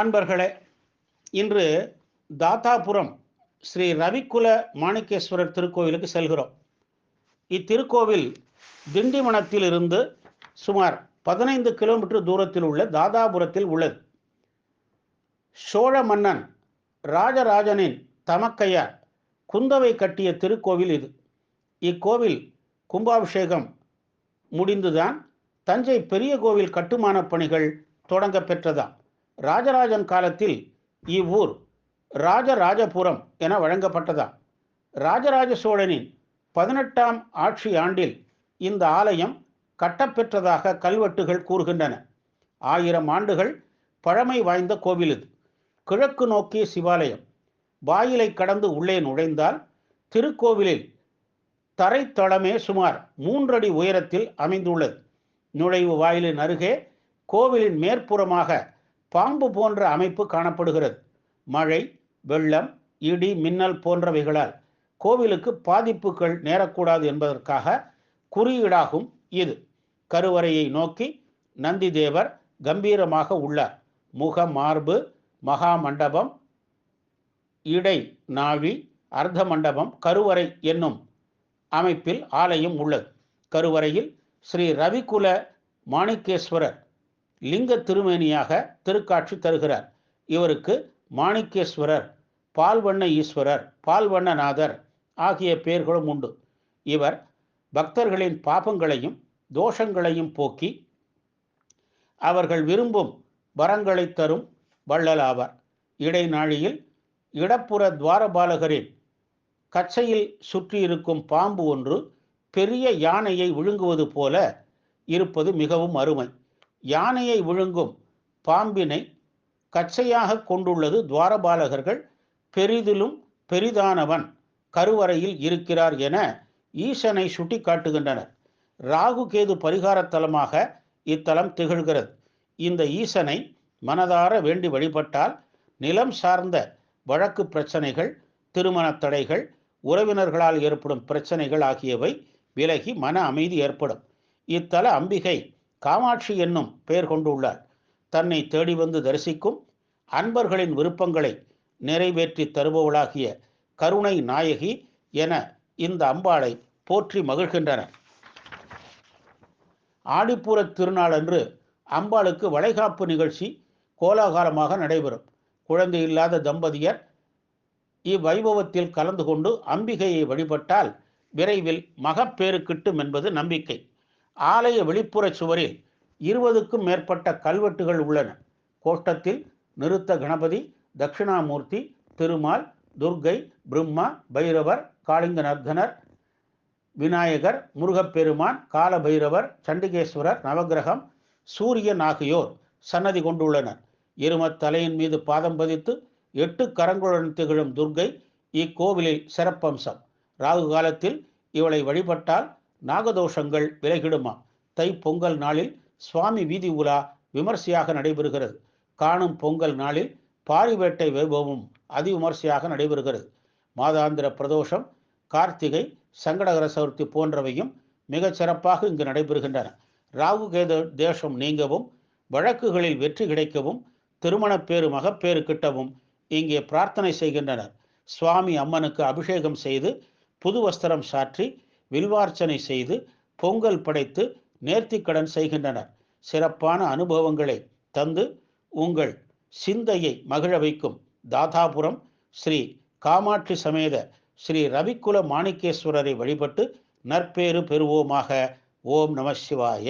அன்பர்களே இன்று தாத்தாபுரம் ஸ்ரீ ரவிக்குல மாணிக்கேஸ்வரர் திருக்கோவிலுக்கு செல்கிறோம். இத்திருக்கோவில் திண்டிவனத்தில் இருந்து சுமார் பதினைந்து கிலோமீட்டர் தூரத்தில் உள்ள தாதாபுரத்தில் உள்ளது. சோழ மன்னன் ராஜராஜனின் தமக்கையார் குந்தவை கட்டிய திருக்கோவில் இது. இக்கோவில் கும்பாபிஷேகம் முடிந்துதான் தஞ்சை பெரிய கோவில் கட்டுமான பணிகள் தொடங்க பெற்றதாம். ராஜராஜன் காலத்தில் இவ்வூர் ராஜராஜபுரம் என வழங்கப்பட்டதாம் ராஜராஜ சோழனின் பதினெட்டாம் ஆட்சி ஆண்டில் இந்த ஆலயம் கட்டப்பெற்றதாக கல்வெட்டுகள் கூறுகின்றன. ஆயிரம் ஆண்டுகள் பழமை வாய்ந்த கோவில் இது கிழக்கு நோக்கிய சிவாலயம். வாயிலை கடந்து உள்ளே நுழைந்தால் திருக்கோவிலில் தரைத்தளமே சுமார் மூன்றடி உயரத்தில் அமைந்துள்ளது. நுழைவு வாயிலின் அருகே கோவிலின் மேற்புறமாக பாம்பு போன்ற அமைப்பு காணப்படுகிறது. மழை வெள்ளம் இடி மின்னல் போன்றவைகளால் கோவிலுக்கு பாதிப்புகள் நேரக்கூடாது என்பதற்காக குறியீடாகும் இது. கருவறையை நோக்கி நந்தி தேவர் கம்பீரமாக உள்ளார். முக மார்பு மகா மண்டபம் இடை நாழி அர்த்த மண்டபம் கருவறை என்னும் அமைப்பில் ஆலயம் உள்ளது. கருவறையில் ஸ்ரீ ரவிக்குல மாணிக்கேஸ்வரர் லிங்க திருமேனியாக திருக்காட்சி தருகிறார். இவருக்கு மாணிக்கேஸ்வரர் பால்வண்ண ஈஸ்வரர் பால்வண்ணநாதர் ஆகிய பெயர்களும் உண்டு. இவர் பக்தர்களின் பாபங்களையும் தோஷங்களையும் போக்கி அவர்கள் விரும்பும் வரங்களை தரும் வள்ளலாவார் இடைநாழியில் இடப்புற துவாரபாலகரின் கச்சையில் சுற்றியிருக்கும் பாம்பு ஒன்று பெரிய யானையை விழுங்குவது போல இருப்பது மிகவும் அருமை. யானையை விழுங்கும் பாம்பினை கச்சையாக கொண்டுள்ளது துவாரபாலகர்கள். பெரிதிலும் பெரிதானவன் கருவறையில் இருக்கிறார் என ஈசனை சுட்டி காட்டுகின்றனர் ராகு கேது பரிகார தலமாக இத்தலம் திகழ்கிறது. இந்த ஈசனை மனதார வேண்டி வழிபட்டால் நிலம் சார்ந்த வழக்கு பிரச்சனைகள் திருமண தடைகள் உறவினர்களால் ஏற்படும் பிரச்சனைகள் ஆகியவை விலகி மன அமைதி ஏற்படும். இத்தல அம்பிகை காமாட்சி என்னும் பெயர் கொண்டுள்ளார். தன்னை தேடி வந்து தரிசிக்கும் அன்பர்களின் விருப்பங்களை நிறைவேற்றி தருபவளாகிய கருணை நாயகி என இந்த அம்பாளை போற்றி மகிழ்கின்றனர் ஆடிப்பூர திருநாள் அன்று அம்பாளுக்கு வளைகாப்பு நிகழ்ச்சி கோலாகலமாக நடைபெறும். குழந்தை இல்லாத தம்பதியர் இவ்வைபவத்தில் கலந்து கொண்டு அம்பிகையை வழிபட்டால் விரைவில் மகப்பேறு கிட்டும் என்பது நம்பிக்கை. ஆலய வெளிப்புற சுவரில் இருபதுக்கும் மேற்பட்ட கல்வெட்டுகள் உள்ளன. கோஷ்டத்தில் நிறுத்த கணபதி தட்சிணாமூர்த்தி திருமால் துர்கை பிரம்மா பைரவர் காளிங்க நர்தனர் விநாயகர் முருகப்பெருமான் காலபைரவர் சண்டிகேஸ்வரர் நவகிரகம் சூரியன் ஆகியோர் சன்னதி கொண்டுள்ளனர். இருமத் தலையின் மீது பாதம் பதித்து எட்டு கரங்களுடன் திகழும் துர்கை இக்கோவிலில் சிறப்பம்சம். ராகு காலத்தில் இவளை வழிபட்டால் நாகதோஷங்கள் விலகிடுமா? தை பொங்கல் நாளில் சுவாமி வீதி உலா விமர்சையாக நடைபெறுகிறது. காணும் பொங்கல் நாளில் பாரிவேட்டை வைபவமும் அதிவிமர்சையாக நடைபெறுகிறது. மாதாந்திர பிரதோஷம் கார்த்திகை சங்கடகர சதுர்த்தி போன்றவையும் மிகச் சிறப்பாக இங்கு நடைபெறுகின்றன. ராகு கேது தேசம் நீங்கவும் வழக்குகளில் வெற்றி கிடைக்கவும் திருமணப்பேறு மகப்பேறு கிட்டவும் இங்கே பிரார்த்தனை செய்கின்றனர். சுவாமி அம்மனுக்கு அபிஷேகம் செய்து புது வஸ்திரம் சாற்றி வில்வார்ச்சனை செய்து பொங்கல் படைத்து நேர்த்திக்கடன் செய்கின்றனர். சிறப்பான அனுபவங்களை தந்து உங்கள் சிந்தையை மகிழ வைக்கும் தாதாபுரம் ஸ்ரீ காமாட்சி சமேத ஸ்ரீ ரவிக்குல மாணிக்கேஸ்வரரை வழிபட்டு நற்பேறு பெறுவோமாக. ஓம் நம சிவாய.